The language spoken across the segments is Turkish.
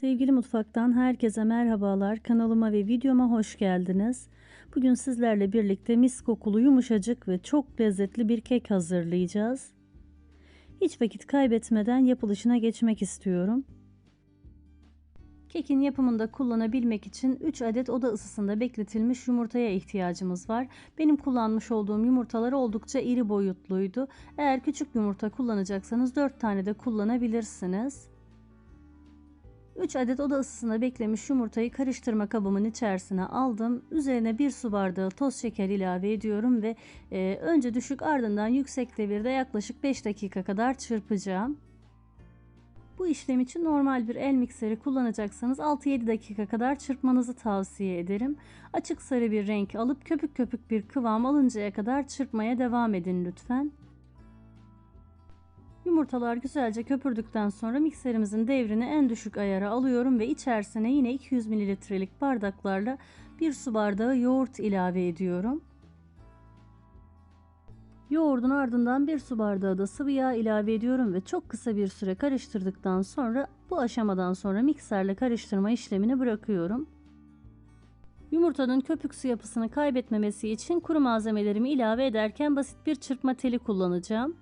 Sevgili mutfaktan herkese merhabalar. Kanalıma ve videoma hoş geldiniz. Bugün sizlerle birlikte mis kokulu yumuşacık ve çok lezzetli bir kek hazırlayacağız. Hiç vakit kaybetmeden yapılışına geçmek istiyorum. Kekin yapımında kullanabilmek için 3 adet oda ısısında bekletilmiş yumurtaya ihtiyacımız var. Benim kullanmış olduğum yumurtalar oldukça iri boyutluydu. Eğer küçük yumurta kullanacaksanız 4 tane de kullanabilirsiniz. 3 adet oda ısısında beklemiş yumurtayı karıştırma kabımın içerisine aldım. Üzerine 1 su bardağı toz şeker ilave ediyorum ve e, önce düşük ardından yüksek devirde yaklaşık 5 dakika kadar çırpacağım. Bu işlem için normal bir el mikseri kullanacaksanız 6-7 dakika kadar çırpmanızı tavsiye ederim. Açık sarı bir renk alıp köpük köpük bir kıvam alıncaya kadar çırpmaya devam edin lütfen. Yumurtalar güzelce köpürdükten sonra mikserimizin devrini en düşük ayara alıyorum ve içerisine yine 200 mililitrelik bardaklarla bir su bardağı yoğurt ilave ediyorum. Yoğurdun ardından bir su bardağı da sıvı yağ ilave ediyorum ve çok kısa bir süre karıştırdıktan sonra bu aşamadan sonra mikserle karıştırma işlemini bırakıyorum. Yumurtanın köpüksü yapısını kaybetmemesi için kuru malzemelerimi ilave ederken basit bir çırpma teli kullanacağım.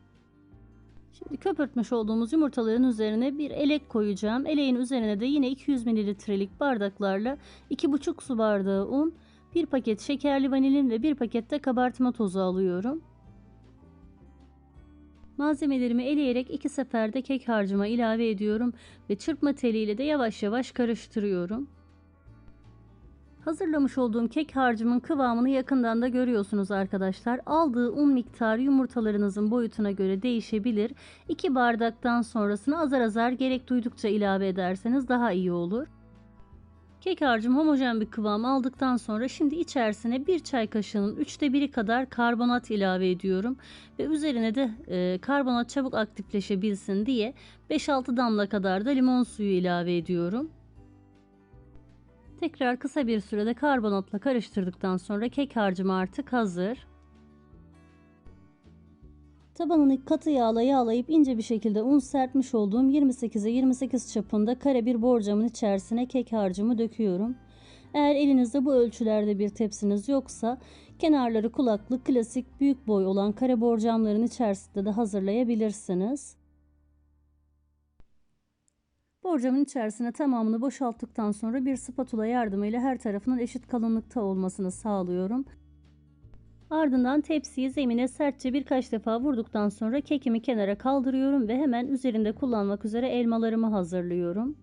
Şimdi köpürtmüş olduğumuz yumurtaların üzerine bir elek koyacağım. Eleğin üzerine de yine 200 mililitrelik bardaklarla 2,5 su bardağı un, bir paket şekerli vanilin ve bir paket de kabartma tozu alıyorum. Malzemelerimi eleyerek iki seferde kek harcıma ilave ediyorum ve çırpma teliyle de yavaş yavaş karıştırıyorum. Hazırlamış olduğum kek harcımın kıvamını yakından da görüyorsunuz arkadaşlar. Aldığı un miktarı yumurtalarınızın boyutuna göre değişebilir. 2 bardaktan sonrasını azar azar gerek duydukça ilave ederseniz daha iyi olur. Kek harcım homojen bir kıvam aldıktan sonra şimdi içerisine bir çay kaşığının üçte biri kadar karbonat ilave ediyorum. Ve üzerine de e, karbonat çabuk aktifleşebilsin diye 5-6 damla kadar da limon suyu ilave ediyorum. Tekrar kısa bir sürede karbonatla karıştırdıktan sonra kek harcım artık hazır. Tabanını katı yağla yağlayıp ince bir şekilde un serpmiş olduğum 28'e 28 çapında kare bir borcamın içerisine kek harcımı döküyorum. Eğer elinizde bu ölçülerde bir tepsiniz yoksa kenarları kulaklı klasik büyük boy olan kare borcamların içerisinde de hazırlayabilirsiniz. Borcamın içerisine tamamını boşalttıktan sonra bir spatula yardımıyla her tarafının eşit kalınlıkta olmasını sağlıyorum. Ardından tepsiyi zemine sertçe birkaç defa vurduktan sonra kekimi kenara kaldırıyorum ve hemen üzerinde kullanmak üzere elmalarımı hazırlıyorum.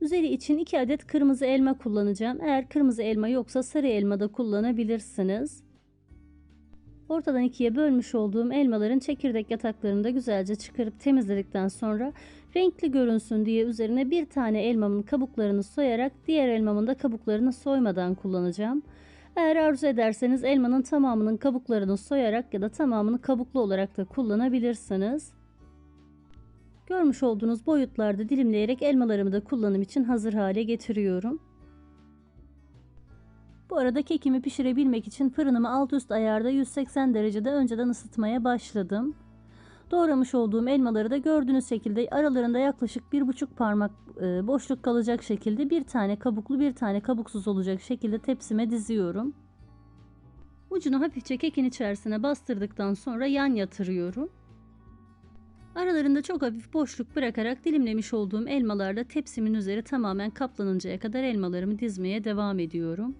Üzeri için 2 adet kırmızı elma kullanacağım. Eğer kırmızı elma yoksa sarı elma da kullanabilirsiniz. Ortadan ikiye bölmüş olduğum elmaların çekirdek yataklarını da güzelce çıkarıp temizledikten sonra renkli görünsün diye üzerine bir tane elmamın kabuklarını soyarak diğer elmamın da kabuklarını soymadan kullanacağım. Eğer arzu ederseniz elmanın tamamının kabuklarını soyarak ya da tamamını kabuklu olarak da kullanabilirsiniz. Görmüş olduğunuz boyutlarda dilimleyerek elmalarımı da kullanım için hazır hale getiriyorum. Bu arada kekimi pişirebilmek için fırınımı alt üst ayarda 180 derecede önceden ısıtmaya başladım. Doğramış olduğum elmaları da gördüğünüz şekilde aralarında yaklaşık 1,5 parmak e, boşluk kalacak şekilde bir tane kabuklu bir tane kabuksuz olacak şekilde tepsime diziyorum. Ucunu hafifçe kekin içerisine bastırdıktan sonra yan yatırıyorum. Aralarında çok hafif boşluk bırakarak dilimlemiş olduğum elmalarla tepsimin üzeri tamamen kaplanıncaya kadar elmalarımı dizmeye devam ediyorum.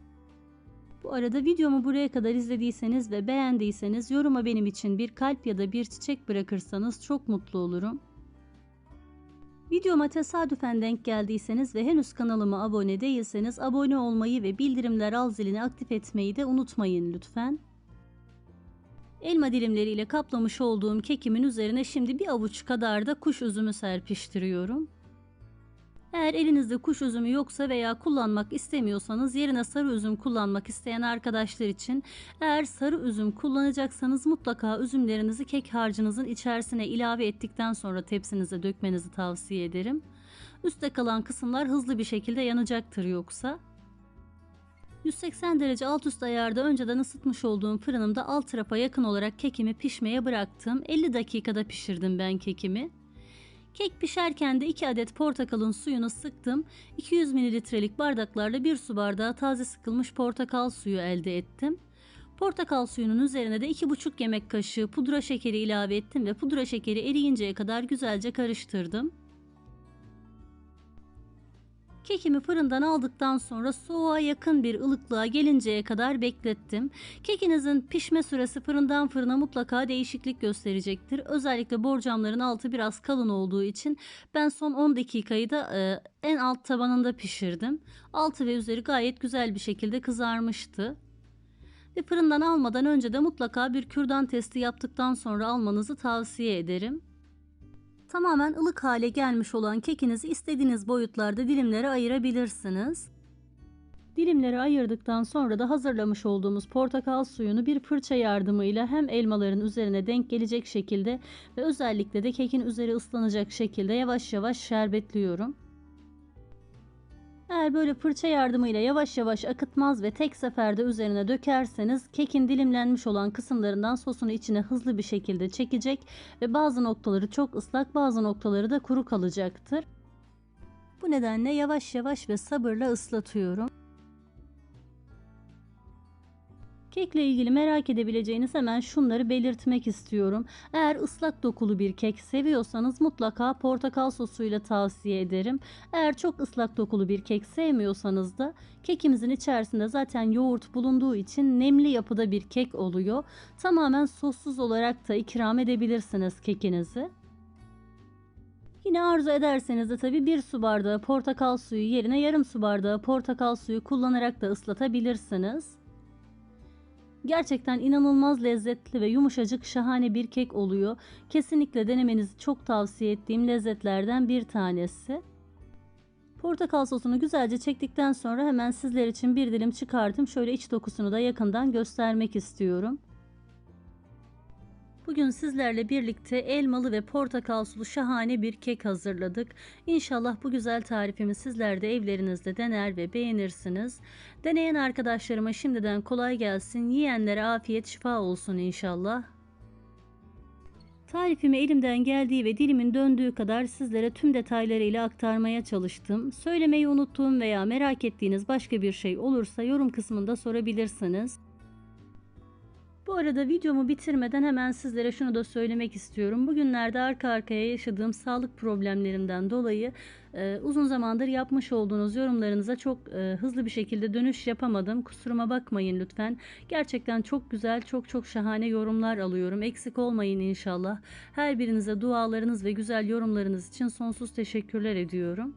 Bu arada videomu buraya kadar izlediyseniz ve beğendiyseniz yoruma benim için bir kalp ya da bir çiçek bırakırsanız çok mutlu olurum. Videoma tesadüfen denk geldiyseniz ve henüz kanalıma abone değilseniz abone olmayı ve bildirimler al zilini aktif etmeyi de unutmayın lütfen. Elma dilimleriyle kaplamış olduğum kekimin üzerine şimdi bir avuç kadar da kuş üzümü serpiştiriyorum. Eğer elinizde kuş üzümü yoksa veya kullanmak istemiyorsanız yerine sarı üzüm kullanmak isteyen arkadaşlar için eğer sarı üzüm kullanacaksanız mutlaka üzümlerinizi kek harcınızın içerisine ilave ettikten sonra tepsinize dökmenizi tavsiye ederim. Üste kalan kısımlar hızlı bir şekilde yanacaktır yoksa. 180 derece alt üst ayarda önceden ısıtmış olduğum fırınımda alt tarafa yakın olarak kekimi pişmeye bıraktım. 50 dakikada pişirdim ben kekimi. Kek pişerken de 2 adet portakalın suyunu sıktım. 200 mililitrelik bardaklarla 1 su bardağı taze sıkılmış portakal suyu elde ettim. Portakal suyunun üzerine de 2,5 yemek kaşığı pudra şekeri ilave ettim ve pudra şekeri eriyinceye kadar güzelce karıştırdım. Kekimi fırından aldıktan sonra soğuğa yakın bir ılıklığa gelinceye kadar beklettim. Kekinizin pişme süresi fırından fırına mutlaka değişiklik gösterecektir. Özellikle borcamların altı biraz kalın olduğu için ben son 10 dakikayı da e, en alt tabanında pişirdim. Altı ve üzeri gayet güzel bir şekilde kızarmıştı. Ve fırından almadan önce de mutlaka bir kürdan testi yaptıktan sonra almanızı tavsiye ederim. Tamamen ılık hale gelmiş olan kekinizi istediğiniz boyutlarda dilimlere ayırabilirsiniz. Dilimleri ayırdıktan sonra da hazırlamış olduğumuz portakal suyunu bir fırça yardımıyla hem elmaların üzerine denk gelecek şekilde ve özellikle de kekin üzeri ıslanacak şekilde yavaş yavaş şerbetliyorum. Eğer böyle fırça yardımıyla yavaş yavaş akıtmaz ve tek seferde üzerine dökerseniz kekin dilimlenmiş olan kısımlarından sosunu içine hızlı bir şekilde çekecek ve bazı noktaları çok ıslak bazı noktaları da kuru kalacaktır. Bu nedenle yavaş yavaş ve sabırla ıslatıyorum. Kekle ilgili merak edebileceğiniz hemen şunları belirtmek istiyorum. Eğer ıslak dokulu bir kek seviyorsanız mutlaka portakal sosuyla tavsiye ederim. Eğer çok ıslak dokulu bir kek sevmiyorsanız da kekimizin içerisinde zaten yoğurt bulunduğu için nemli yapıda bir kek oluyor. Tamamen sossuz olarak da ikram edebilirsiniz kekinizi. Yine arzu ederseniz de tabi bir su bardağı portakal suyu yerine yarım su bardağı portakal suyu kullanarak da ıslatabilirsiniz. Gerçekten inanılmaz lezzetli ve yumuşacık şahane bir kek oluyor. Kesinlikle denemenizi çok tavsiye ettiğim lezzetlerden bir tanesi. Portakal sosunu güzelce çektikten sonra hemen sizler için bir dilim çıkardım. Şöyle iç dokusunu da yakından göstermek istiyorum. Bugün sizlerle birlikte elmalı ve portakal sulu şahane bir kek hazırladık. İnşallah bu güzel tarifimi sizler de evlerinizde dener ve beğenirsiniz. Deneyen arkadaşlarıma şimdiden kolay gelsin. Yiyenlere afiyet şifa olsun inşallah. Tarifimi elimden geldiği ve dilimin döndüğü kadar sizlere tüm detaylarıyla aktarmaya çalıştım. Söylemeyi unuttuğum veya merak ettiğiniz başka bir şey olursa yorum kısmında sorabilirsiniz. Bu arada videomu bitirmeden hemen sizlere şunu da söylemek istiyorum. Bugünlerde arka arkaya yaşadığım sağlık problemlerimden dolayı e, uzun zamandır yapmış olduğunuz yorumlarınıza çok e, hızlı bir şekilde dönüş yapamadım. Kusuruma bakmayın lütfen. Gerçekten çok güzel, çok çok şahane yorumlar alıyorum. Eksik olmayın inşallah. Her birinize dualarınız ve güzel yorumlarınız için sonsuz teşekkürler ediyorum.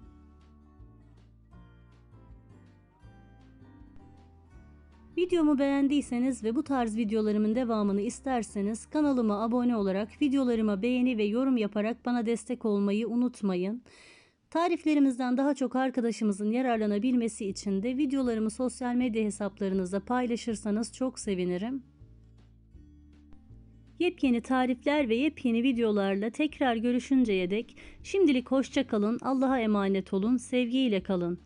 Videomu beğendiyseniz ve bu tarz videolarımın devamını isterseniz kanalıma abone olarak videolarıma beğeni ve yorum yaparak bana destek olmayı unutmayın. Tariflerimizden daha çok arkadaşımızın yararlanabilmesi için de videolarımı sosyal medya hesaplarınızda paylaşırsanız çok sevinirim. Yepyeni tarifler ve yepyeni videolarla tekrar görüşünceye dek şimdilik hoşça kalın, Allah'a emanet olun, sevgiyle kalın.